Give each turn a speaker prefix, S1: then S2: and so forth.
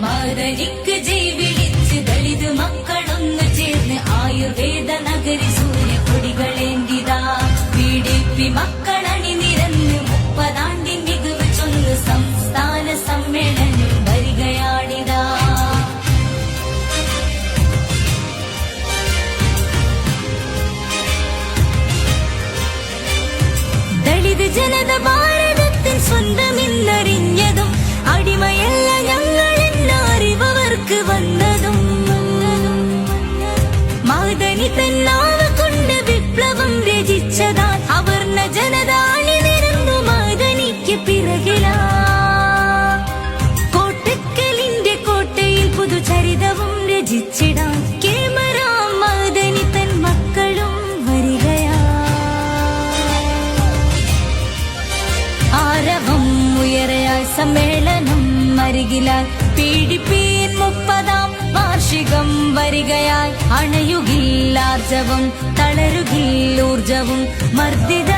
S1: മാതനിക്ക് ജയ് ദളിത് മക്കളൊന്ന് ചേർന്ന് ആയുർവേദ നഗരി സൂര്യക്കൊടികളേന്തിതാ. P D P മക്കളണി നിരന്ന് മുപ്പതാണ്ടി മികവ് ചൊന്ന് സംസ്ഥാന സമ്മേളനം വരികയാണിതാ. ദളിത് ജനത കോട്ടക്കലിന്റെ കോട്ടയിൽ പുതുചരിതവും തൻ മക്കളും ആരവം ഉയരയാൽ സമ്മേളനം അരികിലാൽ പീഡിപ്പീൻ അണയുകില്ലാർജവും തളരുകിൽ ഊർജവും മർദ്ദിത